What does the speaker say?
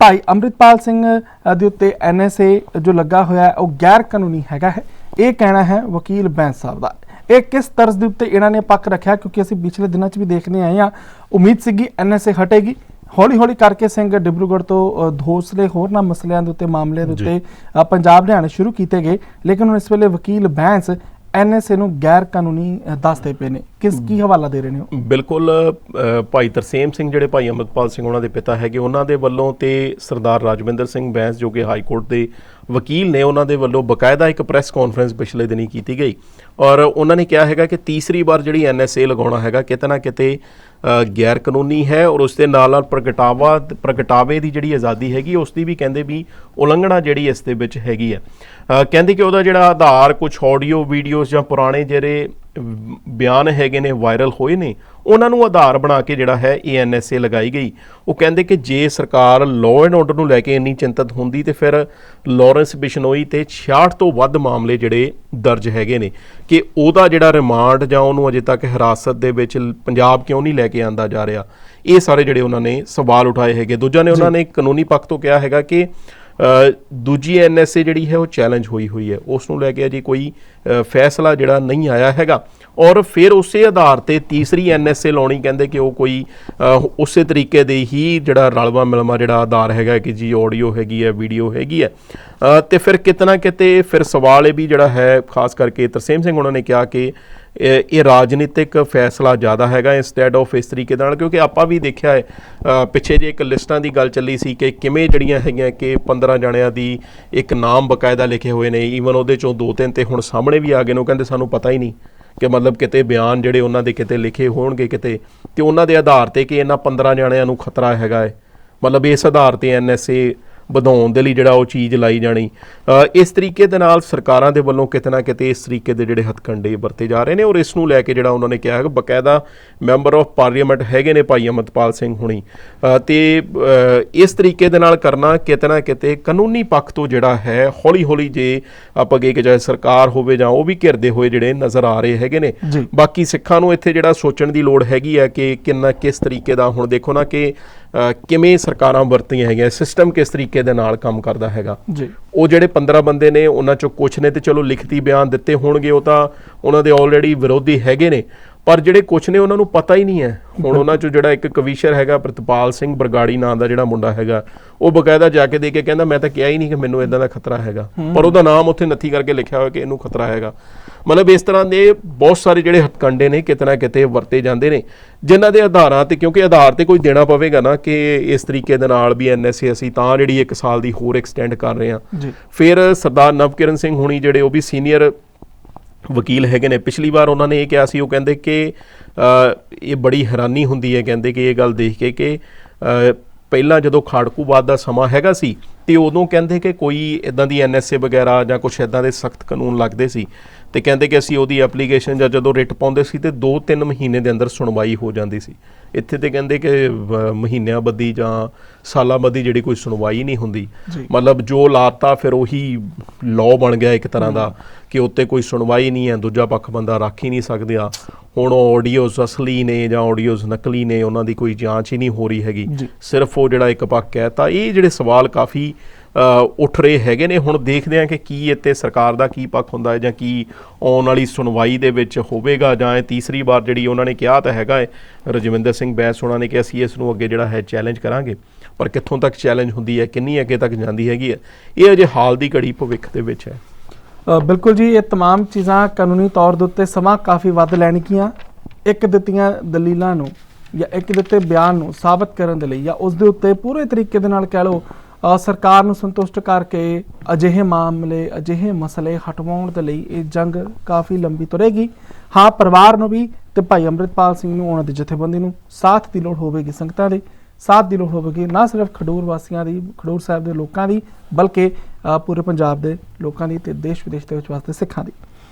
ਭਾਈ ਅੰਮ੍ਰਿਤਪਾਲ ਸਿੰਘ ਦੇ ਉੱਤੇ ਐਨਐਸਏ ਜੋ ਲੱਗਾ ਹੋਇਆ ਉਹ ਗੈਰ ਕਾਨੂੰਨੀ ਹੈਗਾ ਹੈ। ਇਹ ਕਹਿਣਾ ਹੈ ਵਕੀਲ ਬੈਂਸ ਸਾਹਿਬ ਦਾ। ਇਹ ਕਿਸ ਤਰਜ਼ ਦੇ ਉੱਤੇ ਇਹਨਾਂ ਨੇ ਪੱਕ ਰੱਖਿਆ? ਕਿਉਂਕਿ ਅਸੀਂ ਪਿਛਲੇ ਦਿਨਾਂ 'ਚ ਵੀ ਦੇਖਦੇ ਆਏ ਆ ਉਮੀਦ ਸੀਗੀ ਐਨਐਸਏ ਹਟੇਗੀ। ਹੌਲੀ ਹੌਲੀ ਕਰਕੇ ਸਿੰਘ ਡਿਬਰੂਗੜ੍ਹ ਤੋਂ ਅ, ਧੋਸਲੇ ਹੋਰ ਨਾ ਮਸਲਿਆਂ ਦੇ ਉੱਤੇ ਮਾਮਲਿਆਂ ਦੇ ਉੱਤੇ ਪੰਜਾਬ ਲਿਆਉਣੇ ਸ਼ੁਰੂ ਕੀਤੇ ਗਏ। ਲੇਕਿਨ ਹੁਣ ਇਸ ਵੇਲੇ ਵਕੀਲ ਬੈਂਸ ਐਨਐਸਏ ਨੂੰ ਗੈਰ ਕਾਨੂੰਨੀ ਅ, ਦੱਸਦੇ ਪਏ ਨੇ। ਕਿਸ ਕੀ ਹਵਾਲਾ ਦੇ ਰਹੇ ਨੇ ਉਹ? ਬਿਲਕੁਲ ਅ, ਭਾਈ ਤਰਸੇਮ ਸਿੰਘ ਜਿਹੜੇ ਭਾਈ ਅਮਰਪਾਲ ਸਿੰਘ ਉਹਨਾਂ ਦੇ ਪਿਤਾ ਹੈਗੇ ਉਹਨਾਂ ਦੇ ਵੱਲੋਂ ਤੇ ਸਰਦਾਰ ਰਾਜਵਿੰਦਰ ਸਿੰਘ ਬੈਂਸ ਜੋ ਕਿ ਹਾਈ ਕੋਰਟ ਦੇ ਵਕੀਲ ਨੇ ਉਹਨਾਂ ਦੇ ਵੱਲੋਂ ਬਕਾਇਦਾ ਇੱਕ ਪ੍ਰੈਸ ਕਾਨਫਰੰਸ ਪਿਛਲੇ ਦਿਨੀ ਕੀਤੀ ਗਈ। ਔਰ ਉਹਨਾਂ ਨੇ ਕਿਹਾ ਹੈਗਾ ਕਿ ਤੀਸਰੀ ਵਾਰ ਜਿਹੜੀ ਐਨਐਸਏ ਲਗਾਉਣਾ ਹੈਗਾ, ਕਿਤੇ ਨਾ ਕਿਤੇ ਗੈਰ ਕਾਨੂੰਨੀ ਹੈ ਔਰ ਉਸ ਦੇ ਨਾਲ ਨਾਲ ਪ੍ਰਗਟਾਵਾ, ਪ੍ਰਗਟਾਵੇ ਦੀ ਜਿਹੜੀ ਆਜ਼ਾਦੀ ਹੈਗੀ ਉਸ ਦੀ ਵੀ ਕਹਿੰਦੇ ਵੀ ਉਲੰਘਣਾ ਜਿਹੜੀ ਇਸ ਦੇ ਵਿੱਚ ਹੈਗੀ ਹੈ। ਕਹਿੰਦੇ ਕਿ ਉਹਦਾ ਜਿਹੜਾ ਆਧਾਰ ਕੁਝ ਆਡੀਓ ਵੀਡੀਓਜ਼ ਜਾਂ ਪੁਰਾਣੇ ਜਿਹੜੇ ਬਿਆਨ ਹੈਗੇ ਨੇ ਵਾਇਰਲ ਹੋਏ ਨੇ ਉਹਨਾਂ ਨੂੰ ਆਧਾਰ ਬਣਾ ਕੇ ਜਿਹੜਾ ਹੈ ਇਹ ਐਨਐਸਏ ਲਗਾਈ ਗਈ। ਉਹ ਕਹਿੰਦੇ ਕਿ ਜੇ ਸਰਕਾਰ ਲਾਅ ਐਂਡ ਆਰਡਰ ਨੂੰ ਲੈ ਕੇ ਇੰਨੀ ਚਿੰਤਤ ਹੁੰਦੀ ਤੇ ਫਿਰ ਲਾਰੈਂਸ ਬਿਸ਼ਨੋਈ ਤੇ 66 ਤੋਂ ਵੱਧ ਮਾਮਲੇ ਜਿਹੜੇ ਦਰਜ ਹੈਗੇ ਨੇ ਕਿ ਉਹਦਾ ਜਿਹੜਾ ਰਿਮਾਂਡ ਜਾਂ ਉਹਨੂੰ ਅਜੇ ਤੱਕ ਹਿਰਾਸਤ ਦੇ ਵਿੱਚ ਪੰਜਾਬ ਕਿਉਂ ਨਹੀਂ ਲੈ ਕੇ ਆਂਦਾ ਜਾ ਰਿਹਾ ਇਹ ਸਾਰੇ ਜਿਹੜੇ ਉਹਨਾਂ ਨੇ ਸਵਾਲ ਉਠਾਏ ਹੈਗੇ। ਦੂਜਾ ਨੇ ਉਹਨਾਂ ਨੇ ਕਾਨੂੰਨੀ ਪੱਖ ਤੋਂ ਕਿਹਾ ਹੈਗਾ ਕਿ ਦੂਜੀ ਐਨਐਸਏ ਜਿਹੜੀ ਹੈ ਉਹ ਚੈਲੰਜ ਹੋਈ ਹੋਈ ਹੈ। ਉਸ ਨੂੰ ਲੈ ਕੇ ਅਜੇ ਕੋਈ ਫੈਸਲਾ ਜਿਹੜਾ ਨਹੀਂ ਆਇਆ ਹੈਗਾ। ਔਰ ਫਿਰ ਉਸੇ ਆਧਾਰ ਤੇ ਤੀਸਰੀ ਐਨਐਸਏ ਲਾਉਣੀ ਕਹਿੰਦੇ ਕਿ ਉਹ ਕੋਈ ਉਸੇ ਤਰੀਕੇ ਦੇ ਹੀ ਜਿਹੜਾ ਰਲਵਾ ਮਿਲਵਾ ਜਿਹੜਾ ਆਧਾਰ ਹੈਗਾ ਕਿ ਜੀ ਆਡੀਓ ਹੈਗੀ ਹੈ ਵੀਡੀਓ ਹੈਗੀ ਹੈ। ਅ, ਤੇ ਫਿਰ ਕਿਤਨਾ ਕਿਤੇ ਫਿਰ ਸਵਾਲ ਇਹ ਵੀ ਜਿਹੜਾ ਹੈ ਖਾਸ ਕਰਕੇ ਤਰਸੇਮ ਸਿੰਘ ਉਹਨਾਂ ਨੇ ਕਿਹਾ ਕਿ ਇਹ ਇਹ ਰਾਜਨੀਤਿਕ ਫੈਸਲਾ ਜ਼ਿਆਦਾ ਹੈਗਾ ਇਨਸਟੈਡ ਆਫ ਇਸ ਤਰੀਕੇ ਦੇ ਨਾਲ, ਕਿਉਂਕਿ ਆਪਾਂ ਵੀ ਦੇਖਿਆ ਹੈ ਪਿੱਛੇ ਜੇ ਇੱਕ ਲਿਸਟਾਂ ਦੀ ਗੱਲ ਚੱਲੀ ਸੀ ਕਿ ਕਿਵੇਂ ਜਿਹੜੀਆਂ ਹੈਗੀਆਂ ਕਿ 15 ਜਣਿਆਂ ਦੀ ਇੱਕ ਨਾਮ ਬਕਾਇਦਾ ਲਿਖੇ ਹੋਏ ਨੇ ਈਵਨ ਉਹਦੇ ਚੋਂ ਦੋ ਤਿੰਨ ਤੇ ਹੁਣ ਸਾਹਮਣੇ ਵੀ ਆ ਗਏ ਨੇ, ਉਹ ਕਹਿੰਦੇ ਸਾਨੂੰ ਪਤਾ ਹੀ ਨਹੀਂ ਕਿ ਮਤਲਬ ਕਿਤੇ ਬਿਆਨ ਜਿਹੜੇ ਉਹਨਾਂ ਦੇ ਕਿਤੇ ਲਿਖੇ ਹੋਣਗੇ ਕਿਤੇ, ਤੇ ਉਹਨਾਂ ਦੇ ਆਧਾਰ ਤੇ ਕਿ ਇਹਨਾਂ 15 ਜਣਿਆਂ ਨੂੰ ਖਤਰਾ ਹੈਗਾ ਹੈ। ਮਤਲਬ ਇਸ ਆਧਾਰ ਤੇ ਐਨਐਸਏ ਵਧਾਉਣ ਦੇ ਲਈ ਜਿਹੜਾ ਉਹ ਚੀਜ਼ ਲਾਈ ਜਾਣੀ। ਇਸ ਤਰੀਕੇ ਦੇ ਨਾਲ ਸਰਕਾਰਾਂ ਦੇ ਵੱਲੋਂ ਕਿਤੇ ਨਾ ਕਿਤੇ ਇਸ ਤਰੀਕੇ ਦੇ ਜਿਹੜੇ ਹੱਥਕੰਡੇ ਵਰਤੇ ਜਾ ਰਹੇ ਨੇ ਔਰ ਇਸ ਨੂੰ ਲੈ ਕੇ ਜਿਹੜਾ ਉਹਨਾਂ ਨੇ ਕਿਹਾ ਹੈ ਕਿ ਬਕਾਇਦਾ ਮੈਂਬਰ ਆਫ ਪਾਰਲੀਮੈਂਟ ਹੈਗੇ ਨੇ ਭਾਈ ਅਮਰਪਾਲ ਸਿੰਘ ਹੁਣੀ। ਤੇ ਇਸ ਤਰੀਕੇ ਦੇ ਨਾਲ ਕਰਨਾ ਕਿਤੇ ਨਾ ਕਿਤੇ ਕਾਨੂੰਨੀ ਪੱਖ ਤੋਂ ਜਿਹੜਾ ਹੈ ਹੌਲੀ ਹੌਲੀ ਜੇ ਆਪਾਂ ਕਹੀਏ ਕਿ ਚਾਹੇ ਸਰਕਾਰ ਹੋਵੇ ਜਾਂ ਉਹ ਵੀ ਘਿਰਦੇ ਹੋਏ ਜਿਹੜੇ ਨਜ਼ਰ ਆ ਰਹੇ ਹੈਗੇ ਨੇ। ਬਾਕੀ ਸਿੱਖਾਂ ਨੂੰ ਇੱਥੇ ਜਿਹੜਾ ਸੋਚਣ ਦੀ ਲੋੜ ਹੈਗੀ ਹੈ ਕਿ ਕਿੰਨਾ ਕਿਸ ਤਰੀਕੇ ਦਾ ਹੁਣ ਦੇਖੋ ਨਾ ਕਿ ਕਿਵੇਂ ਸਰਕਾਰਾਂ ਵਰਤੀਆਂ ਹੈਗੀਆਂ ਸਿਸਟਮ ਕਿਸ ਤਰੀਕੇ ਦੇ ਨਾਲ ਕੰਮ ਕਰਦਾ ਹੈਗਾ। ਜੀ। ਉਹ ਜਿਹੜੇ 15 ਬੰਦੇ ਨੇ, ਉਹਨਾਂ ਚੋਂ ਕੁਝ ਨੇ ਤੇ ਚਲੋ ਲਿਖਤੀ ਬਿਆਨ ਦਿੱਤੇ ਹੋਣਗੇ, ਉਹ ਤਾਂ ਉਹਨਾਂ ਦੇ ਆਲਰੇਡੀ ਵਿਰੋਧੀ ਹੈਗੇ ਨੇ। ਪਰ ਜਿਹੜੇ ਕੁਝ ਨੇ ਉਹਨਾਂ ਨੂੰ ਪਤਾ ਹੀ ਨਹੀਂ ਹੈ। ਹੁਣ ਉਹਨਾਂ ਚੋਂ ਜਿਹੜਾ ਇੱਕ ਕਵੀਸ਼ਰ ਹੈਗਾ ਪ੍ਰਤਪਾਲ ਸਿੰਘ ਬਰਗਾੜੀ ਨਾਂ ਦਾ ਜਿਹੜਾ ਮੁੰਡਾ ਹੈਗਾ ਉਹ ਬਕਾਇਦਾ ਜਾ ਕੇ ਦੇ ਕੇ ਕਹਿੰਦਾ ਮੈਂ ਤਾਂ ਕਿਹਾ ਹੀ ਨਹੀਂ ਕਿ ਮੈਨੂੰ ਇਦਾਂ ਦਾ ਖਤਰਾ ਹੈਗਾ। ਪਰ ਉਹਦਾ ਨਾਮ ਉੱਥੇ ਨੱਥੀ ਕਰਕੇ ਲਿਖਿਆ ਹੋਇਆ ਕਿ ਇਹਨੂੰ ਖਤਰਾ ਹੈਗਾ। ਮਤਲਬ ਇਸ ਤਰ੍ਹਾਂ ਦੇ ਬਹੁਤ ਸਾਰੇ ਜਿਹੜੇ ਹੱਥਕੰਡੇ ਨੇ ਕਿਤੇ ਨਾ ਕਿਤੇ ਵਰਤੇ ਜਾਂਦੇ ਨੇ ਜਿਨ੍ਹਾਂ ਦੇ ਆਧਾਰਾਂ ਤੇ ਕਿਉਂਕਿ ਆਧਾਰ ਤੇ ਕੋਈ ਦੇਣਾ ਪਵੇਗਾ ਨਾ ਕਿ ਇਸ ਤਰੀਕੇ ਦੇ ਨਾਲ ਵੀ ਐਨਐਸਏ ਅਸੀਂ ਤਾਂ ਜਿਹੜੀ 1 ਸਾਲ ਦੀ ਹੋਰ ਐਕਸਟੈਂਡ ਕਰ ਰਹੇ ਹਾਂ। ਫਿਰ ਸਰਦਾਰ ਨਵਕਿਰਨ ਸਿੰਘ ਹੁਣੀ ਜਿਹੜੇ ਉਹ ਵੀ ਸੀਨੀਅਰ ਵਕੀਲ ਹੈਗੇ ਨੇ। ਪਿਛਲੀ ਵਾਰ ਉਹਨਾਂ ਨੇ ਇਹ ਕਿਹਾ ਸੀ, ਉਹ ਕਹਿੰਦੇ ਕਿ ਇਹ ਬੜੀ ਹੈਰਾਨੀ ਹੁੰਦੀ ਹੈ, ਕਹਿੰਦੇ ਕਿ ਇਹ ਗੱਲ ਦੇਖ ਕੇ ਕਿ ਪਹਿਲਾਂ ਜਦੋਂ ਖਾੜਕੂਵਾਦ ਦਾ ਸਮਾਂ ਹੈਗਾ ਸੀ ਤੇ ਉਦੋਂ ਕਹਿੰਦੇ ਕਿ ਕੋਈ ਇਦਾਂ ਦੀ ਐਨਐਸਏ ਵਗੈਰਾ ਜਾਂ ਕੁਝ ਇਦਾਂ ਦੇ ਸਖਤ ਕਾਨੂੰਨ ਲੱਗਦੇ ਸੀ ਤੇ ਕਹਿੰਦੇ ਕਿ ਅਸੀਂ ਉਹਦੀ ਐਪਲੀਕੇਸ਼ਨ ਜਾਂ ਜਦੋਂ ਰਿਟ ਪਾਉਂਦੇ ਸੀ ਤੇ 2-3 ਮਹੀਨੇ ਦੇ ਅੰਦਰ ਸੁਣਵਾਈ ਹੋ ਜਾਂਦੀ ਸੀ। ਇੱਥੇ ਤੇ ਕਹਿੰਦੇ ਕਿ ਮਹੀਨਿਆਂ ਬੱਦੀ ਜਾਂ ਸਾਲਾਂ ਬੱਦੀ ਜਿਹੜੀ ਕੋਈ ਸੁਣਵਾਈ ਨਹੀਂ ਹੁੰਦੀ। ਮਤਲਬ ਜੋ ਲਾਤਾ ਫਿਰ ਉਹੀ ਲਾਅ ਬਣ ਗਿਆ ਇੱਕ ਤਰ੍ਹਾਂ ਦਾ ਕਿ ਉੱਤੇ ਕੋਈ ਸੁਣਵਾਈ ਨਹੀਂ ਹੈ ਦੂਜਾ ਪੱਖ ਬੰਦਾ ਰੱਖ ਹੀ ਨਹੀਂ ਸਕਦਾ ਹੁਣ ਆਡੀਓਜ਼ ਅਸਲੀ ਨੇ ਜਾਂ ਆਡੀਓਜ਼ ਨਕਲੀ ਨੇ ਉਹਨਾਂ ਦੀ ਕੋਈ ਜਾਂਚ ਹੀ ਨਹੀਂ ਹੋ ਰਹੀ ਹੈਗੀ। ਸਿਰਫ ਉਹ ਜਿਹੜਾ ਇੱਕ ਪੱਖ ਹੈ ਤਾਂ ਇਹ ਜਿਹੜੇ ਸਵਾਲ ਕਾਫੀ ਉੱਠ ਰਹੇ ਹੈਗੇ ਨੇ ਹੁਣ ਦੇਖਦੇ ਹਾਂ ਕਿ ਕੀ ਇੱਥੇ ਸਰਕਾਰ ਦਾ ਕੀ ਪੱਖ ਹੁੰਦਾ ਹੈ ਜਾਂ ਕੀ ਆਉਣ ਵਾਲੀ ਸੁਣਵਾਈ ਦੇ ਵਿੱਚ ਹੋਵੇਗਾ ਜਾਂ ਇਹ ਤੀਸਰੀ ਵਾਰ ਜਿਹੜੀ ਉਹਨਾਂ ਨੇ ਕਿਹਾ ਤਾਂ ਹੈਗਾ ਹੈ ਰਜਵਿੰਦਰ ਸਿੰਘ ਬੈਂਸ ਉਹਨਾਂ ਨੇ ਕਿ ਅਸੀਂ ਇਸ ਨੂੰ ਅੱਗੇ ਜਿਹੜਾ ਹੈ ਚੈਲੰਜ ਕਰਾਂਗੇ ਪਰ ਕਿੱਥੋਂ ਤੱਕ ਚੈਲੰਜ ਹੁੰਦੀ ਹੈ ਕਿੰਨੀ ਅੱਗੇ ਤੱਕ ਜਾਂਦੀ ਹੈਗੀ ਹੈ ਇਹ ਅਜੇ ਹਾਲ ਦੀ ਘੜੀ ਭਵਿੱਖ ਦੇ ਵਿੱਚ ਹੈ ਅ, ਬਿਲਕੁਲ ਜੀ ਇਹ तमाम ਚੀਜ਼ਾਂ ਕਾਨੂੰਨੀ ਤੌਰ ਦੇ ਉੱਤੇ ਸਮਾਂ ਕਾਫੀ ਵੱਧ ਲੈਣਗੀਆਂ ਇੱਕ ਦਿੱਤੀਆਂ ਦਲੀਲਾਂ ਨੂੰ ਜਾਂ ਇੱਕ ਦਿੱਤੇ ਬਿਆਨ ਨੂੰ ਸਾਬਤ ਕਰਨ ਦੇ ਲਈ ਜਾਂ ਉਸ ਦੇ ਉੱਤੇ ਪੂਰੇ ਤਰੀਕੇ ਦੇ ਨਾਲ ਕਹਿ ਲਓ ਅ, ਸਰਕਾਰ ਨੂੰ ਸੰਤੁਸ਼ਟ ਕਰਕੇ ਅਜਿਹੇ ਮਾਮਲੇ, ਅਜਿਹੇ ਮਸਲੇ ਹਟਵਾਉਣ ਦੇ ਲਈ ਇਹ ਜੰਗ ਕਾਫੀ ਲੰਬੀ ਤੁਰੇਗੀ। ਹਾਂ, ਪਰਿਵਾਰ ਨੂੰ ਵੀ ਤੇ ਭਾਈ ਅੰਮ੍ਰਿਤਪਾਲ ਸਿੰਘ ਨੂੰ ਉਹਨਾਂ ਦੀ ਜਥੇਬੰਦੀ ਨੂੰ ਸਾਥ ਦੀ ਲੋੜ ਹੋਵੇਗੀ ਸੰਗਤਾਂ ਦੀ, ਸਾਥ ਦੀ ਲੋੜ ਹੋਵੇਗੀ, ਨਾ ਸਿਰਫ ਖਡੂਰ ਵਾਸੀਆਂ ਦੀ, ਖਡੂਰ ਸਾਹਿਬ ਦੇ ਲੋਕਾਂ ਦੀ, ਬਲਕਿ ਪੂਰੇ ਪੰਜਾਬ ਦੇ ਲੋਕਾਂ ਦੀ ਤੇ ਦੇਸ਼ ਵਿਦੇਸ਼ ਦੇ ਵਿੱਚ ਵਾਸਤੇ ਸਿੱਖਾਂ ਦੀ।